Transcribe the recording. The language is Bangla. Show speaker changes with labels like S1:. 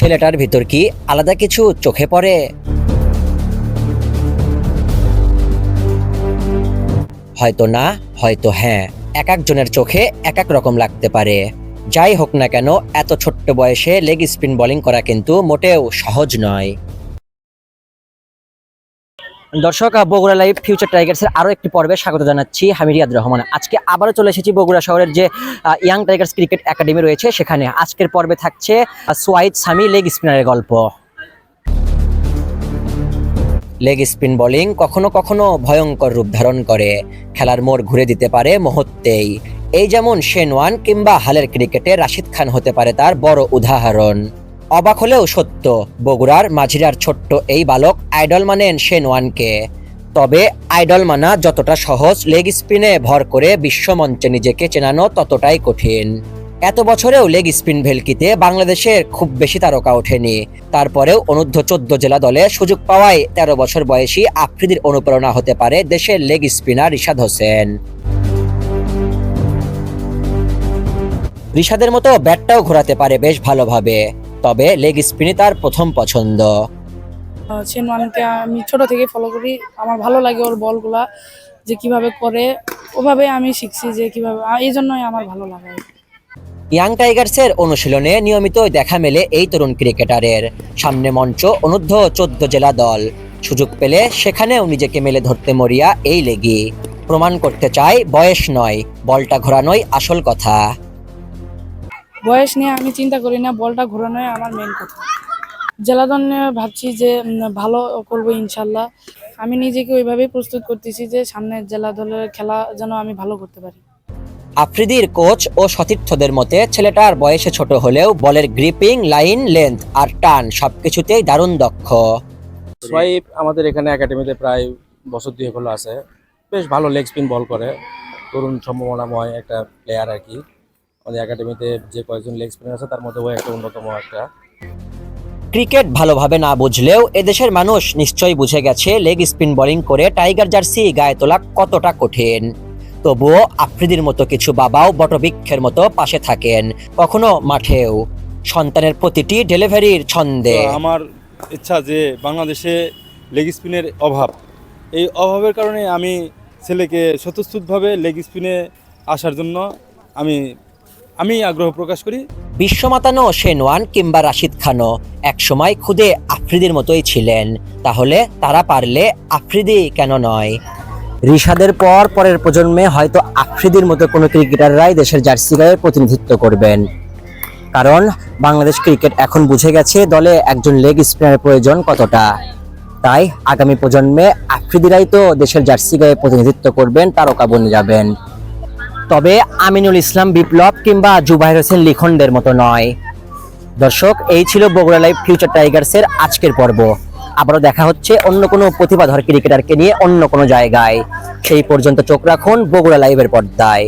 S1: ছেলেটার ভিতর কি আলাদা কিছু চোখে পড়ে? হয়তো না, হয়তো হ্যাঁ। এক একজনের চোখে এক এক রকম লাগতে পারে। যাই হোক না কেন, এত ছোট্ট বয়সে লেগ স্পিন বোলিং করা কিন্তু মোটেও সহজ নয়। দর্শক বগুড়া লাইভ ফিউচার টাইগার্সের আরও একটি পর্বে স্বাগত জানাচ্ছি আমি রিয়াদ রহমান। আজকে আবারও চলে এসেছি বগুড়া শহরের যে ইয়াং টাইগার্স ক্রিকেট একাডেমি রয়েছে, সেখানে আজকের পর্বে থাকছে সোয়াইদ সামি লেগ স্পিনারের গল্প। লেগ স্পিন বোলিং কখনো কখনো ভয়ঙ্কর রূপ ধারণ করে, খেলার মোড় ঘুরে দিতে পারে মুহূর্তেই। এই যেমন শেনওয়ান কিংবা হালের ক্রিকেটে রাশিদ খান হতে পারে তার বড় উদাহরণ। অবাক হলেও সত্য, বগুড়ার মাঝিরার ছোট্ট এই বালক আইডল মানেন শেনওয়ানকে। তবে আইডল মানা যতটা সহজ, লেগ স্পিনে ভর করে বিশ্বমঞ্চে নিজেকে চেনানো ততটাই কঠিন। এত বছরেও লেগ স্পিন ভেলকিতে বাংলাদেশের খুব বেশি তারকা ওঠেনি। তারপরেও অনূর্ধ্ব চোদ্দ জেলা দলে সুযোগ পাওয়ায় তেরো বছর বয়সী আফ্রিদির অনুপ্রেরণা হতে পারে দেশের লেগ স্পিনার রিশাদ হোসেন। রিশাদের মতো ব্যাটটাও ঘোরাতে পারে বেশ ভালোভাবে। তবে লেগ স্পিনই তার প্রথম পছন্দ।
S2: চেনওয়ানকে আমি ছোট থেকে ফলো করি। আমার ভালো লাগে ওর বলগুলা যে কীভাবে করে। ওভাবে আমি শিখছি যে কীভাবে এই জন্যই আমার ভালো লাগে।
S1: ইয়াং টাইগার্সের অনুশীলনে নিয়মিত দেখা মেলে এই তরুণ ক্রিকেটারের। সামনে মঞ্চ অনূর্ধ্ব চোদ্দ জেলা দল। সুযোগ পেলে সেখানেও নিজেকে মেলে ধরতে মরিয়া এই লেগি প্রমাণ করতে চায় বয়স নয় বলটা ঘোরানোই আসল কথা।
S2: বয়স নিয়ে আমি চিন্তা করি না বলটা ঘোরানোই আমার মেন কথা। জেলা দল ভাবছি যে ভালো করব ইনশাল্লাহ। আমি নিজেকে ওইভাবেই প্রস্তুত করতেছি যে সামনের জেলা দলের খেলা যেন আমি ভালো করতে পারি।
S1: আফ্রিদির কোচ ও সতীর্থদের মতে ছেলেটার বয়সে ছোট হলেও বলের গ্রিপিং লাইন লেন্থ আর টান সবকিছুতেই দারুণ দক্ষ।
S3: সোয়াইব আমাদের এখানে একাডেমিতে প্রায় বছর দুয়েক হলো আছে। বেশ ভালো লেগ স্পিন বল করে। তরুণ সম্ভাবনাময় একটা প্লেয়ার আর কি। আমাদের একাডেমিতে যে কয়েকজন লেগ স্পিনার আছে তার মধ্যে ও একটা অন্যতম একটা।
S1: ক্রিকেট ভালোভাবে না বুঝলেও এদেশের মানুষ নিশ্চয়ই বুঝে গেছে লেগ স্পিন বোলিং করে টাইগার জার্সি গায়ে তোলা কতটা কঠিন। তবুও আফ্রিদির মতো কিছু বাবাও বটবৃক্ষের মতো পাশে থাকেন কখনো মাঠেও। সন্তানের প্রতিটি ডেলিভারির ছন্দে।
S4: আমার ইচ্ছা যে বাংলাদেশে লেগ স্পিনের অভাব। এই অভাবের কারণে আমি ছেলেকে স্বতঃস্ফূর্তভাবে লেগ স্পিনে আসার জন্য আমি আমি আগ্রহ প্রকাশ করি।
S1: বিশ্বমাতানো শেনওয়ান কিংবা রাশিদ খানও একসময় খুদে আফ্রিদির মতোই ছিলেন। তাহলে তারা পারলে আফ্রিদি কেন নয়? রিশাদের পর পরের প্রজন্মে হয়তো আফ্রিদির মতো কোনো ক্রিকেটাররাই দেশের জার্সি গায়ে প্রতিনিধিত্ব করবেন। কারণ বাংলাদেশ ক্রিকেট এখন বুঝে গেছে দলে একজন লেগ স্পিনারের প্রয়োজন কতটা। তাই আগামী প্রজন্মে আফ্রিদিরাই তো দেশের জার্সি গায়ে প্রতিনিধিত্ব করবেন, তারকা বনে যাবেন। তবে আমিনুল ইসলাম বিপ্লব কিংবা জুবাহির হোসেন লিখনদের মতো নয়। দর্শক, এই ছিল বগুড়া লাইভ ফিউচার টাইগার্সের আজকের পর্ব। আবারও দেখা হচ্ছে অন্য কোনো প্রতিভাধর ক্রিকেটারকে নিয়ে অন্য কোনো জায়গায়। সেই পর্যন্ত চোখ রাখুন বগুড়া লাইভের পর্দায়।